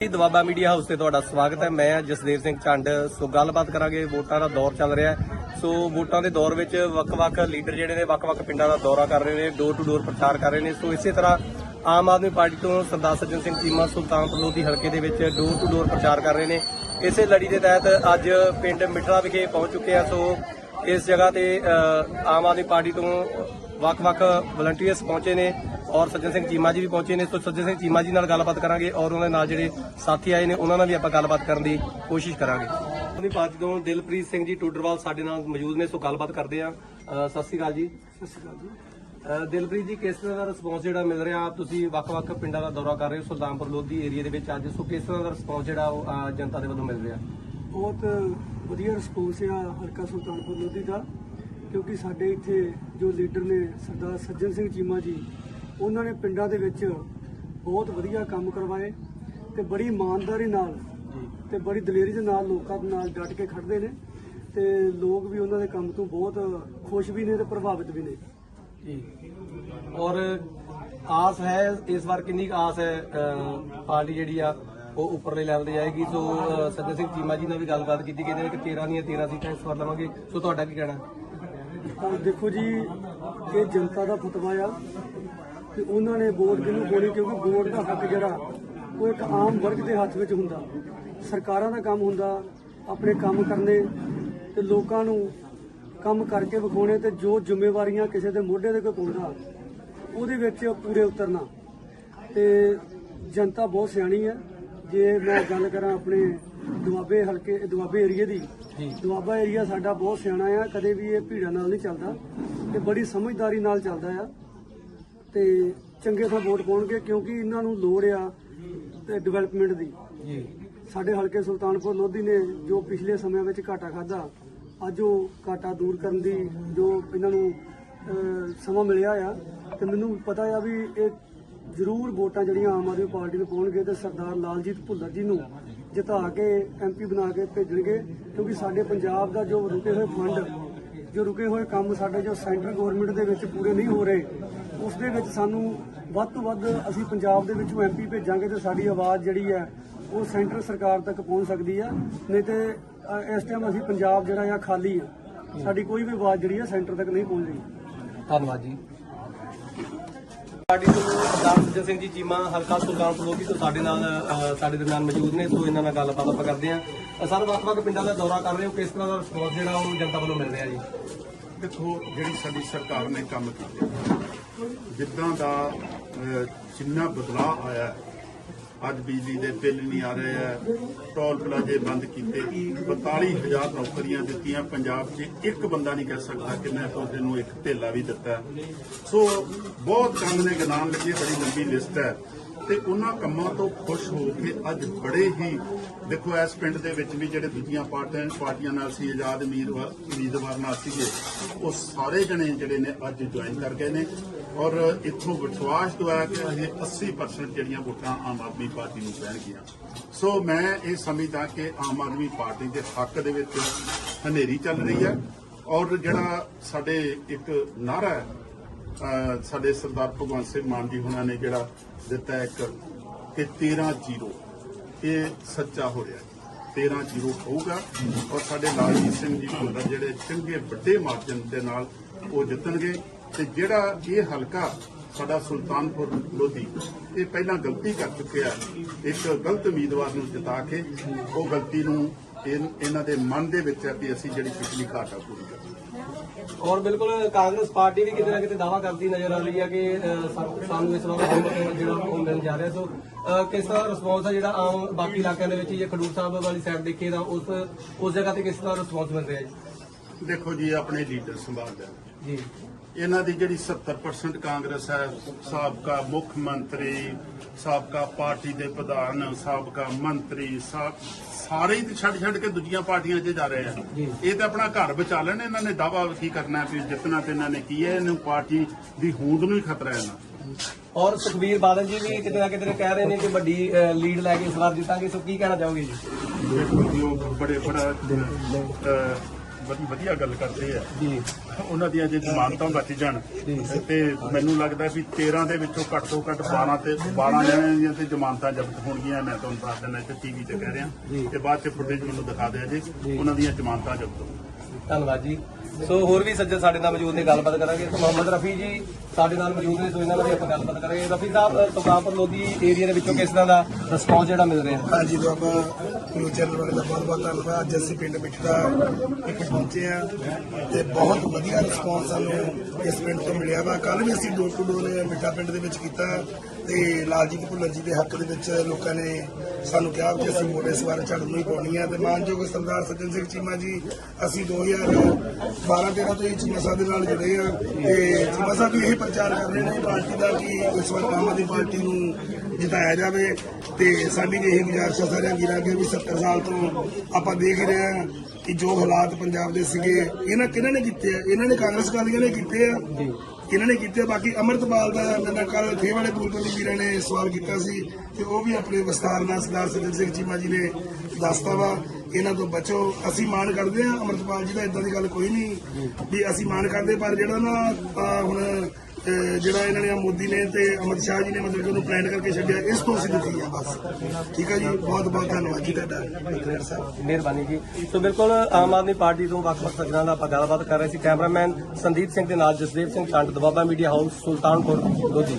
ਜੀ, Doaba media house ਤੇ ਤੁਹਾਡਾ ਸਵਾਗਤ ਹੈ। ਮੈਂ ਜਸਦੇਵ ਸਿੰਘ ਚੰਡ ਸੋ ਗੱਲਬਾਤ ਕਰਾਂਗੇ, ਵੋਟਾਂ ਦਾ ਦੌਰ ਚੱਲ ਰਿਹਾ ਹੈ। ਸੋ ਵੋਟਾਂ ਦੇ ਦੌਰ ਵਿੱਚ ਵੱਖ-ਵੱਖ ਲੀਡਰ ਜਿਹੜੇ ਨੇ, ਵੱਖ-ਵੱਖ ਪਿੰਡਾਂ ਦਾ ਦੌਰਾ ਕਰ ਰਹੇ ਨੇ ਡੋਰ ਟੂ ਡੋਰ ਪ੍ਰਚਾਰ ਕਰ ਰਹੇ ਨੇ। ਸੋ ਇਸੇ ਤਰ੍ਹਾਂ ਆਮ ਆਦਮੀ ਪਾਰਟੀ ਤੋਂ ਸਰਦਾਰ ਸੱਜਣ ਸਿੰਘ ਚੀਮਾ ਸੁਲਤਾਨਪੁਰ ਲੋਧੀ ਹਲਕੇ ਦੇ ਵਿੱਚ ਡੋਰ ਟੂ ਡੋਰ ਪ੍ਰਚਾਰ ਕਰ ਰਹੇ ਨੇ। ਇਸੇ ਲੜੀ ਦੇ ਤਹਿਤ ਅੱਜ ਪਿੰਡ ਮਿੱਠੜਾ ਵਿਖੇ ਪਹੁੰਚ ਚੁੱਕੇ ਆ। ਸੋ ਇਸ ਜਗ੍ਹਾ ਤੇ ਆਮ ਆਦਮੀ ਪਾਰਟੀ ਤੋਂ ਵੱਖ-ਵੱਖ ਵਲੰਟੀਅਰਸ ਪਹੁੰਚੇ ਨੇ ਔਰ ਸੱਜਣ ਸਿੰਘ ਚੀਮਾ ਜੀ ਵੀ ਪਹੁੰਚੇ ਨੇ। ਸੋ ਸੱਜਣ ਸਿੰਘ ਚੀਮਾ ਜੀ ਨਾਲ ਗੱਲਬਾਤ ਕਰਾਂਗੇ ਔਰ ਉਹਨਾਂ ਦੇ ਨਾਲ ਜਿਹੜੇ ਸਾਥੀ ਆਏ ਨੇ ਉਹਨਾਂ ਨਾਲ ਵੀ ਆਪਾਂ ਗੱਲਬਾਤ ਕਰਨ ਦੀ ਕੋਸ਼ਿਸ਼ ਕਰਾਂਗੇ। ਆਪਣੀ ਪਾਰਟੀ ਤੋਂ ਦਿਲਪ੍ਰੀਤ ਸਿੰਘ ਜੀ ਟੂਡਰਵਾਲ ਸਾਡੇ ਨਾਲ ਮੌਜੂਦ ਨੇ ਸੋ ਗੱਲਬਾਤ ਕਰਦੇ ਆ ਸਤਿ ਸ਼੍ਰੀ ਅਕਾਲ ਜੀ। ਸਤਿ ਸ਼੍ਰੀ ਅਕਾਲ ਜੀ। ਦਿਲਪ੍ਰੀਤ ਜੀ ਕਿਸ ਤਰ੍ਹਾਂ ਦਾ ਰਿਸਪੌਂਸ ਜਿਹੜਾ ਮਿਲ ਰਿਹਾ? ਤੁਸੀਂ ਵੱਖ-ਵੱਖ ਪਿੰਡਾਂ ਦਾ ਦੌਰਾ ਕਰ ਰਹੇ ਹੋ ਸੁਲਤਾਨਪੁਰ ਲੋਧੀ ਏਰੀਆ ਦੇ ਵਿੱਚ ਅੱਜ। ਸੋ ਕਿਸ ਤਰ੍ਹਾਂ ਦਾ ਰਿਸਪੌਂਸ ਜਿਹੜਾ ਉਹ ਜਨਤਾ ਦੇ ਵੱਲੋਂ ਮਿਲ ਰਿਹਾ? ਬਹੁਤ ਵਧੀਆ ਰਿਸਪੌਂਸ ਆ ਹਲਕਾ ਸੁਲਤਾਨਪੁਰ ਲੋਧੀ ਦਾ। ਕਿਉਂਕਿ ਸਾਡੇ ਇੱਥੇ ਜੋ ਲੀਡਰ ਨੇ ਸਰਦਾਰ ਸੱਜਣ ਸਿੰਘ ਚੀਮਾ ਜੀ ਉਹਨਾਂ ਨੇ ਪਿੰਡਾਂ ਦੇ ਵਿੱਚ ਬਹੁਤ ਵਧੀਆ ਕੰਮ ਕਰਵਾਏ ਤੇ ਬੜੀ ਇਮਾਨਦਾਰੀ ਨਾਲ ਤੇ ਬੜੀ ਦਲੇਰੀ ਦੇ ਨਾਲ ਲੋਕਾਂ ਦੇ ਨਾਲ ਡਟ ਕੇ ਖੜਦੇ ਨੇ ਤੇ ਲੋਕ ਵੀ ਉਹਨਾਂ ਦੇ ਕੰਮ ਤੋਂ ਬਹੁਤ ਖੁਸ਼ ਵੀ ਨੇ ਤੇ ਪ੍ਰਭਾਵਿਤ ਵੀ ਨੇ। ਜੀ। ਔਰ ਆਸ ਹੈ ਇਸ ਵਾਰ ਕਿੰਨੀ ਆਸ ਹੈ ਪਾਰਟੀ ਜਿਹੜੀ ਆ ਉਹ ਉੱਪਰਲੇ ਲੈਵਲ ਤੇ ਜਾਏਗੀ? ਸੋ ਸੱਜਣ ਸਿੰਘ ਚੀਮਾ ਜੀ ਨਾਲ ਵੀ ਗੱਲਬਾਤ ਕੀਤੀ ਕਹਿੰਦੇ ਨੇ ਕਿ 13 ਦੀਆਂ 13 ਸੀਟਾਂ ਇਸ ਵਾਰ ਲਵਾਂਗੇ। ਸੋ ਤੁਹਾਡਾ ਕੀ ਕਹਿਣਾ? ਤਾਂ ਦੇਖੋ ਜੀ, ਇਹ ਜਨਤਾ ਦਾ ਫਤਵਾ ਆ ਕਿ ਉਹਨਾਂ ਨੇ ਵੋਟ ਕਿਹਨੂੰ ਪਾਉਣੀ, ਕਿਉਂਕਿ ਵੋਟ ਦਾ ਹੱਕ ਜਿਹੜਾ, ਉਹ ਇੱਕ ਆਮ ਵਰਗ ਦੇ ਹੱਥ ਵਿੱਚ ਹੁੰਦਾ। ਸਰਕਾਰਾਂ ਦਾ ਕੰਮ ਹੁੰਦਾ, ਆਪਣੇ ਕੰਮ ਕਰਨੇ ਤੇ ਲੋਕਾਂ ਨੂੰ ਕੰਮ ਕਰਕੇ ਵਿਖਾਉਣੇ ਤੇ ਜੋ ਜ਼ਿੰਮੇਵਾਰੀਆਂ ਕਿਸੇ ਦੇ ਮੋਢੇ ਤੇ ਕੋਈ ਪਾਉਂਦਾ, ਉਹਦੇ ਵਿੱਚ ਪੂਰੇ ਉਤਰਨਾ। ਤੇ ਜਨਤਾ ਬਹੁਤ ਸਿਆਣੀ ਹੈ ਜੇ ਮੈਂ ਗੱਲ ਕਰਾਂ ਆਪਣੇ ਦੁਆਬੇ ਹਲਕੇ ਦੁਆਬੇ ਏਰੀਏ ਦੀ। ਦੁਆਬਾ ਏਰੀਆ ਸਾਡਾ ਬਹੁਤ ਸਿਆਣਾ ਆ ਕਦੇ ਵੀ ਇਹ ਭੀੜਾਂ ਨਾਲ ਨਹੀਂ ਚੱਲਦਾ ਤੇ ਬੜੀ ਸਮਝਦਾਰੀ ਨਾਲ ਚੱਲਦਾ ਆ। ਤੇ ਚੰਗੇ ਥਾਂ ਵੋਟ ਪਾਉਣਗੇ ਕਿਉਂਕਿ ਇਹਨਾਂ ਨੂੰ ਲੋੜ ਆ ਤੇ ਡਿਵੈਲਪਮੈਂਟ ਦੀ। ਜੀ। ਸਾਡੇ ਹਲਕੇ ਸੁਲਤਾਨਪੁਰ ਲੋਧੀ ਨੇ ਜੋ ਪਿਛਲੇ ਸਮਿਆਂ ਵਿੱਚ ਘਾਟਾ ਖਾਦਾ ਅੱਜ ਉਹ ਘਾਟਾ ਦੂਰ ਕਰਨ ਦੀ ਜੋ ਇਹਨਾਂ ਨੂੰ ਸਮਾਂ ਮਿਲਿਆ ਆ। ਤੇ ਮੈਨੂੰ ਪਤਾ ਆ ਵੀ ਇਹ ਜ਼ਰੂਰ ਵੋਟਾਂ ਜਿਹੜੀਆਂ ਆਮ ਆਦਮੀ ਪਾਰਟੀ ਨੂੰ ਪਾਉਣਗੇ ਤੇ ਸਰਦਾਰ ਲਾਲਜੀਤ ਭੁੱਲਰ ਜੀ ਨੂੰ ਜਿਤਾ ਕੇ ਐਮਪੀ ਬਣਾ ਕੇ ਭੇਜਣਗੇ, ਕਿਉਂਕਿ ਸਾਡੇ ਪੰਜਾਬ ਦਾ ਜੋ ਰੁਕੇ ਹੋਏ ਫੰਡ, ਜੋ ਰੁਕੇ ਹੋਏ ਕੰਮ ਸਾਡੇ ਜੋ ਸੈਂਟਰ ਗਵਰਨਮੈਂਟ ਦੇ ਵਿੱਚ ਪੂਰੇ ਨਹੀਂ ਹੋ ਰਹੇ, ਉਸ ਦੇ ਵਿੱਚ ਸਾਨੂੰ ਵੱਧ ਤੋਂ ਵੱਧ ਅਸੀਂ ਪੰਜਾਬ ਦੇ ਵਿੱਚੋਂ ਐਮਪੀ ਭੇਜਾਂਗੇ ਤੇ ਸਾਡੀ ਆਵਾਜ਼ ਜਿਹੜੀ ਹੈ ਉਹ ਸੈਂਟਰ ਸਰਕਾਰ ਤੱਕ ਪਹੁੰਚ ਸਕਦੀ ਆ ਨਹੀਂ ਤੇ ਇਸ ਟਾਈਮ ਅਸੀਂ ਪੰਜਾਬ ਜਿਹੜਾ ਆ ਖਾਲੀ ਆ ਸਾਡੀ ਕੋਈ ਵੀ ਆਵਾਜ਼ ਜਿਹੜੀ ਆ ਸੈਂਟਰ ਤੱਕ ਨਹੀਂ ਪਹੁੰਚ ਰਹੀ। ਧੰਨਵਾਦ ਜੀ। ਪਾਰਟੀ ਤੋਂ ਸਰਦਾਰ ਸੱਜਣ ਸਿੰਘ ਜੀ ਚੀਮਾ ਹਲਕਾ ਸੁਲਤਾਨਪੁਰ ਲੋਧੀ ਤੋਂ ਸਾਡੇ ਨਾਲ ਅ, ਸਾਡੇ ਦਰਮਿਆਨ ਮੌਜੂਦ ਨੇ ਸੋ ਇਹਨਾਂ ਨਾਲ ਗੱਲਬਾਤ ਆਪਾਂ ਕਰਦੇ ਹਾਂ। ਸਰ ਵੱਖ-ਵੱਖ ਪਿੰਡਾਂ ਦਾ ਦੌਰਾ ਕਰ ਰਹੇ ਹੋ ਕਿਸ ਤਰ੍ਹਾਂ ਦਾ ਰਿਸਪੌਂਸ ਜਿਹੜਾ ਉਹ ਜਨਤਾ ਵੱਲੋਂ ਮਿਲ ਰਿਹਾ ਜੀ? ਦੇਖੋ ਜਿਹੜੀ ਸਾਡੀ ਸਰਕਾਰ ਨੇ ਕੰਮ ਕੀਤੇ ਜਿੱਦਾਂ ਦਾ ਅਹ, ਜਿੰਨਾ ਬਦਲਾਅ ਆਇਆ ਹੈ, ਅੱਜ ਬਿਜਲੀ ਦੇ ਬਿੱਲ ਨਹੀਂ ਆ ਰਹੇ ਹੈ ਟੋਲ ਪਲਾਜ਼ੇ ਬੰਦ ਕੀਤੇ। 42000 ਨੌਕਰੀਆਂ ਦਿੱਤੀਆਂ। ਪੰਜਾਬ 'ਚ ਇੱਕ ਬੰਦਾ ਨਹੀਂ ਕਹਿ ਸਕਦਾ ਕਿ ਮੈਂ ਤੁਹਾਡੇ ਨੂੰ ਇੱਕ ਢੇਲਾ ਵੀ ਦਿੱਤਾ। ਸੋ ਬਹੁਤ ਕੰਮ ਨੇ ਗਿਣਾਉਣ ਲੱਗੇ ਬੜੀ ਲੰਬੀ ਲਿਸਟ ਹੈ। ਤੇ ਉਹਨਾਂ ਕੰਮਾਂ ਤੋਂ ਖੁਸ਼ ਹੋ ਕੇ ਅੱਜ ਬੜੇ ਹੀ, ਦੇਖੋ ਇਸ ਪਿੰਡ ਦੇ ਵਿੱਚ ਵੀ ਜਿਹੜੇ ਦੂਜੀਆਂ ਪਾਰਟੀਆਂ ਪਾਰਟੀਆਂ ਨਾਲ ਸੀ, ਆਜ਼ਾਦ ਉਮੀਦਵਾਰ ਉਮੀਦਵਾਰ ਨਾਲ ਸੀਗੇ, ਉਹ ਸਾਰੇ ਜਣੇ ਜਿਹੜੇ ਨੇ ਅੱਜ ਜੁਆਇਨ ਕਰ ਗਏ ਨੇ ਔਰ ਇੱਥੋਂ ਵਿਸ਼ਵਾਸ ਦਵਾਇਆ ਕਿ ਇਹ 80% ਜਿਹੜੀਆਂ ਵੋਟਾਂ ਆਮ ਆਦਮੀ ਪਾਰਟੀ ਨੂੰ ਪੈਣਗੀਆਂ। ਸੋ ਮੈਂ ਇਹ ਸਮਝਦਾ ਕਿ ਆਮ ਆਦਮੀ ਪਾਰਟੀ ਦੇ ਹੱਕ ਦੇ ਵਿੱਚ ਹਨੇਰੀ ਚੱਲ ਰਹੀ ਹੈ ਔਰ ਜਿਹੜਾ ਸਾਡੇ ਇੱਕ ਨਾਰਾ ਹੈ ਸਾਡੇ ਸਰਦਾਰ ਭਗਵੰਤ ਸਿੰਘ ਮਾਨ ਜੀ ਹੁਣਾਂ ਨੇ ਜਿਹੜਾ ਦਿੱਤਾ ਇੱਕ ਕਿ 13 ਜ਼ੀਰੋ, ਇਹ ਸੱਚਾ ਹੋ ਰਿਹਾ ਹੈ। 13 ਜ਼ੀਰੋ ਹੋਊਗਾ ਔਰ ਸਾਡੇ ਲਾਲਜੀਤ ਸਿੰਘ ਜੀ ਭੁੱਲਰ ਜਿਹੜੇ ਚੰਗੇ ਵੱਡੇ ਮਾਰਜਨ ਦੇ ਨਾਲ ਉਹ ਜਿੱਤਣਗੇ ਤੇ ਜਿਹੜਾ ਇਹ ਹਲਕਾ ਸਾਡਾ ਸੁਲਤਾਨਪੁਰ ਲੋਧੀ, ਇਹ ਪਹਿਲਾਂ ਗਲਤੀ ਕਰ ਚੁੱਕਿਆ ਇੱਕ ਗਲਤ ਉਮੀਦਵਾਰ ਨੂੰ ਜਿਤਾ ਕੇ ਉਹ ਗਲਤੀ ਨੂੰ ਇਹਨਾਂ ਦੇ ਮਨ ਦੇ ਵਿੱਚ ਹੈ ਕਿ ਅਸੀਂ ਜਿਹੜੀ ਪਿਛਲੀ ਘਾਟਾ ਪੂਰੀ ਕਰੀਏ ਔਰ ਬਿਲਕੁਲ ਕਾਂਗਰਸ ਪਾਰਟੀ ਵੀ ਕਿਤੇ ਨਾ ਕਿਤੇ ਦਾਵਾ ਕਰਦੀ ਨਜ਼ਰ ਆ ਰਹੀ ਹੈ ਕਿ ਸਾਨੂੰ- ਇਸ ਵਾਰ ਬਹੁਮਤ ਜਿਹੜਾ ਉਹ ਮਿਲਣ ਜਾ ਰਿਹਾ। ਸੋ ਕਿਸ ਤਰ੍ਹਾਂ ਰਿਸਪੌਂਸ ਹੈ ਜਿਹੜਾ ਆਮ ਬਾਕੀ ਇਲਾਕਿਆਂ ਦੇ ਵਿੱਚ ਜੇ ਖਡੂਰ ਸਾਹਿਬ ਵਾਲੀ ਸਾਈਡ ਦੇਖੀਏ ਤਾਂ ਉਸ ਉਸ ਜਗ੍ਹਾ ਤੇ ਕਿਸ ਤਰ੍ਹਾਂ ਰਿਸਪੌਂਸ ਮਿਲ ਰਿਹਾ ਜੀ? ਦੇਖੋ ਜੀ ਆਪਣੇ ਲੀਡਰ ਸੰਭਾਲਦਾ ਜੀ। ਇਹਨਾਂ ਦੀ ਜਿਹੜੀ 70% ਕਾਂਗਰਸ ਹੈ ਸਾਬਕਾ ਮੁੱਖ ਮੰਤਰੀ ਸਾਬਕਾ ਪਾਰਟੀ ਦੇ ਪ੍ਰਧਾਨ ਸਾਬਕਾ ਮੰਤਰੀ ਸਾਰੇ ਹੀ ਛੱਡ ਛੱਡ ਕੇ ਦੂਜੀਆਂ ਪਾਰਟੀਆਂ 'ਚ ਜਾ ਰਹੇ ਆ। ਇਹ ਤਾਂ ਆਪਣਾ ਘਰ ਬਚਾ ਲੈਣ ਇਹਨਾਂ ਨੇ ਦਾਵਾ ਕੀ ਕਰਨਾ ਵੀ ਜਿੱਤਣਾ ਤੇ ਇਹਨਾਂ ਨੇ ਕੀ ਹੈ ਇਹਨੂੰ ਪਾਰਟੀ ਦੀ ਹੋਂਦ ਨੂੰ ਹੀ ਖਤਰਾ ਹੈ ਇਹਨਾਂ ਔਰ ਸੁਖਬੀਰ ਬਾਦਲ ਜੀ ਵੀ ਕਿਤੇ ਨਾ ਕਿਤੇ ਕਹਿ ਰਹੇ ਨੇ ਕਿ ਵੱਡੀ ਲੀਡ ਲੈ ਕੇ ਇਸ ਵਾਰ ਜਿੱਤਾਂਗੇ ਸੋ ਕੀ ਕਹਿਣਾ ਚਾਹੋਗੇ ਜੀ? ਦੇਖੋ ਜੀ ਉਹ ਬੜੇ ਬੜਾ ਬੜੀ ਵਧੀਆ ਗੱਲ ਕਰਦੇ ਆ। ਜੀ। ਉਹਨਾਂ ਦੀਆਂ ਜੇ ਜ਼ਮਾਨਤਾਂ ਬਚ ਜਾਣ ਤੇ ਮੈਨੂੰ ਲੱਗਦਾ ਵੀ 13 ਦੇ ਵਿੱਚੋਂ ਘੱਟ ਤੋਂ ਘੱਟ 12 ਤੇ 12 ਜਣਿਆਂ ਦੀਆਂ ਤੇ ਜ਼ਮਾਨਤਾਂ ਜ਼ਬਤ ਹੋਣਗੀਆਂ ਮੈਂ ਤੁਹਾਨੂੰ ਦੱਸ ਦਿੰਦਾ ਇੱਥੇ ਟੀਵੀ ਤੇ ਕਹਿ ਰਿਹਾ। ਤੇ ਬਾਅਦ ਚ ਫੁਟੇਜ ਮੈਨੂੰ ਦਿਖਾ ਦਿਆ ਜੀ ਉਹਨਾਂ ਦੀਆਂ ਜ਼ਮਾਨਤਾਂ ਜ਼ਬਤ ਧੰਨਵਾਦ ਜੀ। ਸੋ ਹੋਰ ਵੀ ਸੱਜਣ ਸਾਡੇ ਨਾਲ ਮੌਜੂਦ ਨੇ, ਗੱਲਬਾਤ ਕਰਾਂਗੇ। ਸੋ ਮੁਹੰਮਦ ਰਫੀ ਜੀ ਸਾਡੇ ਨਾਲ ਮੌਜੂਦ ਨੇ, ਸੋ ਇਹਨਾਂ ਨਾਲ ਆਪਾਂ ਗੱਲਬਾਤ ਕਰਾਂਗੇ। ਰਫੀ ਸਾਹਿਬ ਸੁਲਤਾਨਪੁਰ ਲੋਧੀ ਏਰੀਆ ਦੇ ਵਿੱਚੋਂ ਕਿਸ ਤਰ੍ਹਾਂ ਦਾ ਰਿਸਪੌਂਸ ਜਿਹੜਾ ਮਿਲ ਰਿਹਾ? ਹਾਂਜੀ ਬਾਬਾ ਨਿਊਜ਼ ਚੈਨਲ ਵਾਲੇ ਦਾ ਬਹੁਤ ਬਹੁਤ ਧੰਨਵਾਦ। ਅੱਜ ਅਸੀਂ ਪਿੰਡ ਮਿੱਠਾ ਵਿਖੇ ਪਹੁੰਚੇ ਆ ਤੇ ਬਹੁਤ ਵਧੀਆ ਰਿਸਪੌਂਸ ਸਾਨੂੰ ਇਸ ਪਿੰਡ ਤੋਂ ਮਿਲਿਆ ਵਾ। ਕੱਲ ਵੀ ਅਸੀਂ ਡੋਰ ਟੂ ਡੋਰ ਮਿੱਠਾ ਪਿੰਡ ਦੇ ਵਿੱਚ ਕੀਤਾ ਤੇ ਲਾਲਜੀਤ ਭੁੱਲਰ ਜੀ ਦੇ ਹੱਕ ਦੇ ਵਿੱਚ ਲੋਕਾਂ ਨੇ ਸਾਨੂੰ ਕਿਹਾ ਕਿ ਅਸੀਂ ਮੋੜੇ ਸਵਾਰ ਝੜ ਨੂੰ ਹੀ ਪਾਉਣੀ ਆ। ਤੇ ਮਾਨਯੋਗ ਸਰਦਾਰ ਸੱਜਣ ਸਿੰਘ ਚੀਮਾ ਜੀ, ਅਸੀਂ 2012 13 ਤੋਂ ਹੀ ਚੀਮਾ ਦੇ ਨਾਲ ਜੁੜੇ ਆ। ਤੇ ਚੀਮਾ ਸਾਹਿਬ ਵੀ ਇਹ ਪ੍ਰਚਾਰ ਕਰ ਰਹੇ ਨੇ ਪਾਰਟੀ ਦਾ ਕਿ ਇਸ ਵਾਰ ਆਮ ਆਦਮੀ ਪਾਰਟੀ ਨੂੰ ਜਿਤਾਇਆ ਜਾਵੇ। ਤੇ ਸਾਡੀ ਵੀ ਇਹ ਗੁਜ਼ਾਰਿਸ਼ ਹੈ ਸਾਰਿਆਂ ਵੀਰਾਂ ਅੱਗੇ ਵੀ 70 ਸਾਲ ਤੋਂ ਆਪਾਂ ਦੇਖ ਰਹੇ ਹਾਂ ਕਿ ਜੋ ਹਾਲਾਤ ਪੰਜਾਬ ਦੇ ਸੀਗੇ, ਇਹਨਾਂ ਕਿਹਨਾਂ ਨੇ ਕੀਤੇ ਆ? ਇਹਨਾਂ ਨੇ ਕਾਂਗਰਸ ਕਾਲੀਆਂ ਨੇ ਕੀਤੇ ਆ? ਇਹਨਾਂ ਨੇ ਕੀਤੇ ਆ। ਬਾਕੀ ਅਮਰਤਪਾਲ ਦਾ ਮੈਨਾਂ ਕੱਲ ਫੇ ਵਾਲੇ ਪੂਰਬੀ ਵੀਰਾਂ ਨੇ ਸਵਾਲ ਕੀਤਾ ਸੀ। ਤੇ ਉਹ ਵੀ ਆਪਣੇ ਵਿਸਤਾਰ ਨਾਲ ਸਰਦਾਰ ਸੱਜਣ ਸਿੰਘ ਚੀਮਾ ਜੀ ਨੇ ਦੱਸਤਾ ਵਾ। ਇਹਨਾਂ ਤੋਂ ਬਚੋ। ਅਸੀਂ ਮਾਣ ਕਰਦੇ ਹਾਂ, ਅਮਰਤਪਾਲ ਜੀ ਦਾ ਇਦਾਂ ਦੀ ਗੱਲ ਕੋਈ ਨਹੀਂ ਵੀ ਅਸੀਂ ਮਾਣ ਕਰਦੇ, ਪਰ ਜਿਹੜਾ ਨਾ ਹੁਣ ਜਿਹੜਾ ਇਹਨਾਂ ਨੇ ਮੋਦੀ ਨੇ ਤੇ ਅਮਿਤ ਸ਼ਾਹ ਜੀ ਨੇ ਮਤਲਬ ਕਿ ਉਹਨੂੰ ਪਲਾਨ ਕਰਕੇ ਛੱਡਿਆ, ਇਸ ਤੋਂ ਅਸੀਂ ਦੁਖੀ ਆ ਬਸ। ਠੀਕ ਹੈ ਜੀ? ਬਹੁਤ ਬਹੁਤ ਧੰਨਵਾਦ ਜੀ ਤੁਹਾਡਾ ਸਾਹਿਬ। ਮਿਹਰਬਾਨੀ ਜੀ। ਸੋ ਬਿਲਕੁਲ ਆਮ ਆਦਮੀ ਪਾਰਟੀ ਤੋਂ ਵੱਖ-ਵੱਖ ਸੱਜਣਾਂ ਦਾ ਆਪਾਂ ਗੱਲਬਾਤ ਕਰ ਰਹੇ ਸੀ। ਕੈਮਰਾਮੈਨ ਸੰਦੀਪ ਸਿੰਘ ਦੇ ਨਾਲ ਜਸਦੇਵ ਸਿੰਘ ਚੰਦ ਦਵਾਬਾ ਮੀਡੀਆ ਹਾਊਸ, ਸੁਲਤਾਨਪੁਰ, ਲੋਧੀ।